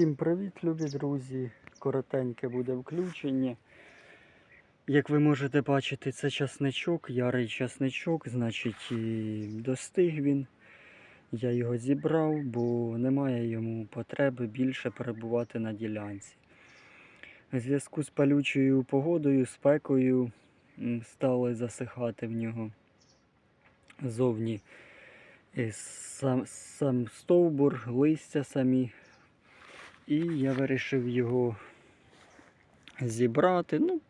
Всім привіт, любі друзі! Коротеньке буде включення. Як ви можете бачити, це часничок, ярий часничок, значить достиг він. Я його зібрав, бо немає йому потреби більше перебувати на ділянці. У зв'язку з палючою погодою, спекою стали засихати в нього зовні е, сам, сам стовбур, листя самі. І я вирішив його зібрати. Ну,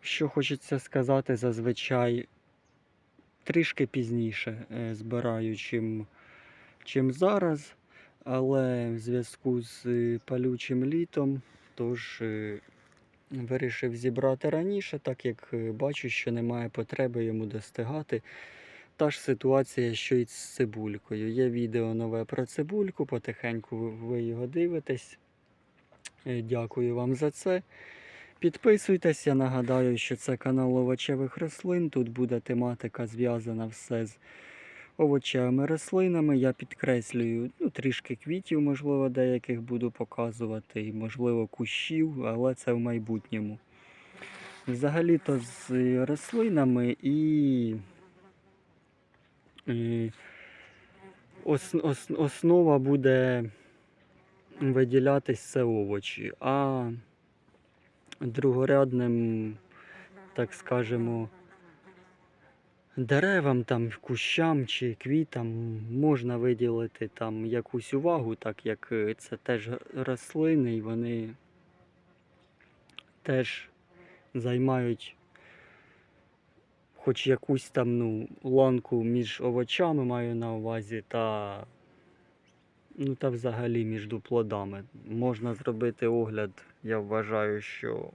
що хочеться сказати, зазвичай трішки пізніше е, збираю, чим, чим зараз. Але в зв'язку з е, палючим літом, тож е, вирішив зібрати раніше, так як бачу, що немає потреби йому достигати. Та ж ситуація, що й з цибулькою. Є відео нове про цибульку, потихеньку ви- його дивитесь. Е, Дякую вам за це. Підписуйтесь, я нагадаю, що це канал овочевих рослин. Тут буде тематика зв'язана все з овочевими рослинами. Я підкреслюю ну, трішки квітів, можливо, деяких буду показувати, і, можливо, кущів, але це в майбутньому. Взагалі-то з рослинами і ос, ос, основа буде виділятись це овочі, а другорядним, так скажемо, деревам, там, кущам чи квітам можна виділити там якусь увагу, так як е, це теж рослини, і вони теж займають хоч якусь там ну, ланку між овочами маю на увазі та, ну, та взагалі між плодами. Можна зробити огляд, я вважаю, що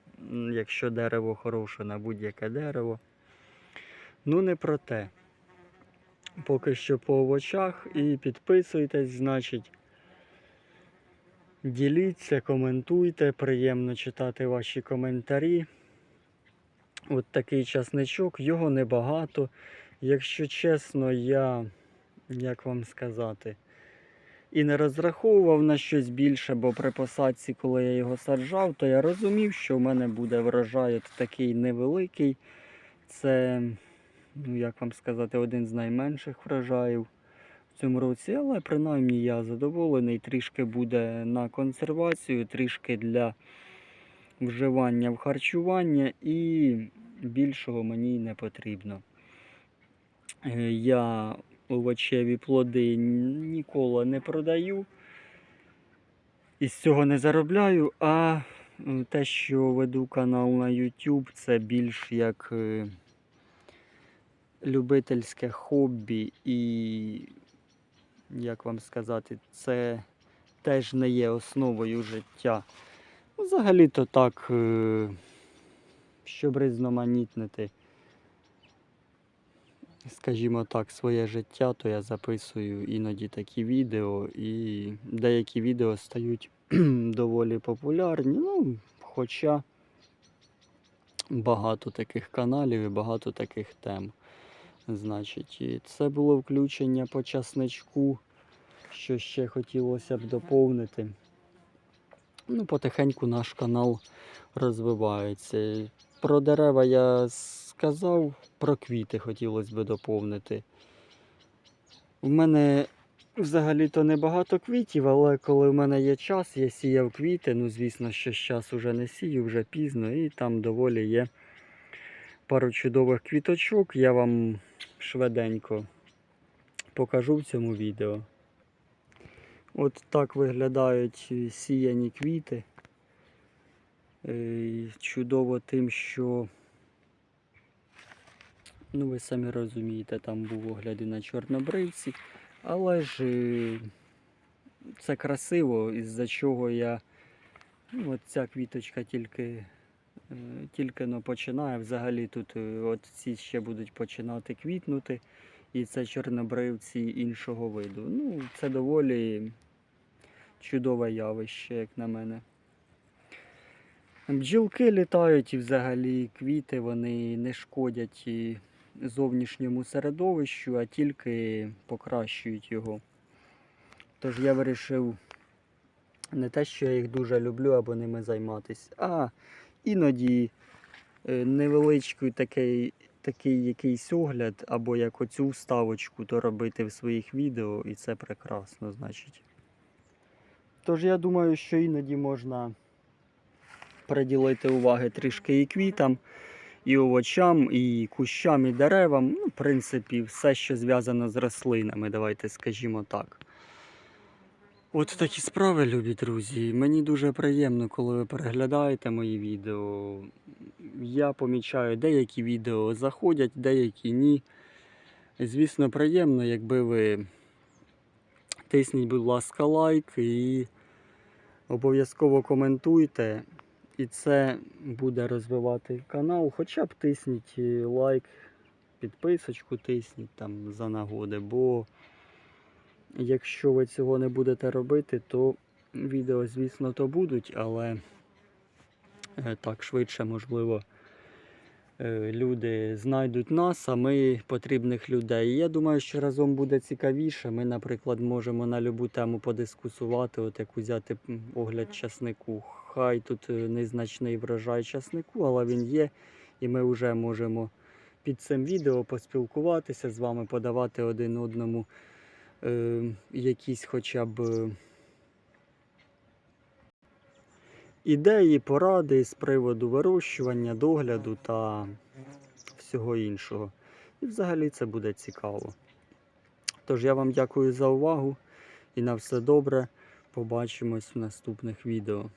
якщо дерево хороше на будь-яке дерево. Ну не про те. Поки що по овочах і підписуйтесь, значить. Діліться, коментуйте, приємно читати ваші коментарі. От такий часничок, його небагато. Якщо чесно, я, як вам сказати, і не розраховував на щось більше, бо при посадці, коли я його саджав, то я розумів, що в мене буде врожай от такий невеликий. Це, ну як вам сказати, один з найменших врожаїв в цьому році, але принаймні я задоволений. Трішки буде на консервацію, трішки для вживання в харчування і більшого мені не потрібно. Е, Я овочеві плоди ніколи не продаю. І з цього не заробляю, а е, те, що веду канал на YouTube, це більш як е, любительське хобі і, як вам сказати, це теж не є основою життя. Ну, Взагалі-то так, е, щоб різноманітнити, скажімо так, своє життя, то я записую іноді такі відео, і деякі відео стають доволі популярні. Ну, хоча багато таких каналів і багато таких тем. Значить, і це було включення по часничку, що ще хотілося б доповнити. Ну, потихеньку наш канал розвивається. Про дерева я сказав, про квіти хотілося б доповнити. У мене взагалі-то небагато квітів, але коли в мене є час, я сіяв квіти. Ну, звісно, що зараз уже не сію, вже пізно, і там доволі є пару чудових квіточок. Я вам швиденько покажу в цьому відео. От так виглядають сіяні квіти. Е, Чудово тим, що, ну ви самі розумієте, там був огляд і на чорнобривці, але ж е, це красиво, із-за чого я. Ну, от ця квіточка тільки, е, тільки но починає. Взагалі тут от ці ще будуть починати квітнути. І це чорнобривці іншого виду. Ну, це доволі чудове явище, як на мене. Бджілки літають і взагалі квіти вони не шкодять зовнішньому середовищу, а тільки покращують його. Тож я вирішив Не те, що я їх дуже люблю або ними займатися, а іноді е, невеличкий такий, такий якийсь огляд, або як оцю вставочку, то робити в своїх відео, і це прекрасно, значить. Тож я думаю, що іноді можна приділити уваги трішки і квітам, і овочам, і кущам, і деревам. Ну, в принципі, все, що зв'язано з рослинами, давайте скажімо так. От такі справи, любі друзі. Мені дуже приємно, коли ви переглядаєте мої відео. Я помічаю, деякі відео заходять, деякі ні. Звісно, приємно, якби ви тисніть, будь ласка, лайк і обов'язково коментуйте. І це буде розвивати канал. Хоча б тисніть лайк, підписочку тисніть там за нагоди, бо якщо ви цього не будете робити, то відео, звісно, то будуть, але е, так швидше, можливо, е, люди знайдуть нас, а ми потрібних людей. Я думаю, що разом буде цікавіше. Ми, наприклад, можемо на любу тему подискусувати, от як взяти огляд часнику. Хай тут е, незначний врожай часнику, але він є, і ми вже можемо під цим відео поспілкуватися з вами, подавати один одному е, якісь хоча б е, ідеї, поради з приводу вирощування, догляду та всього іншого. І взагалі це буде цікаво. Тож я вам дякую за увагу і на все добре. Побачимось в наступних відео.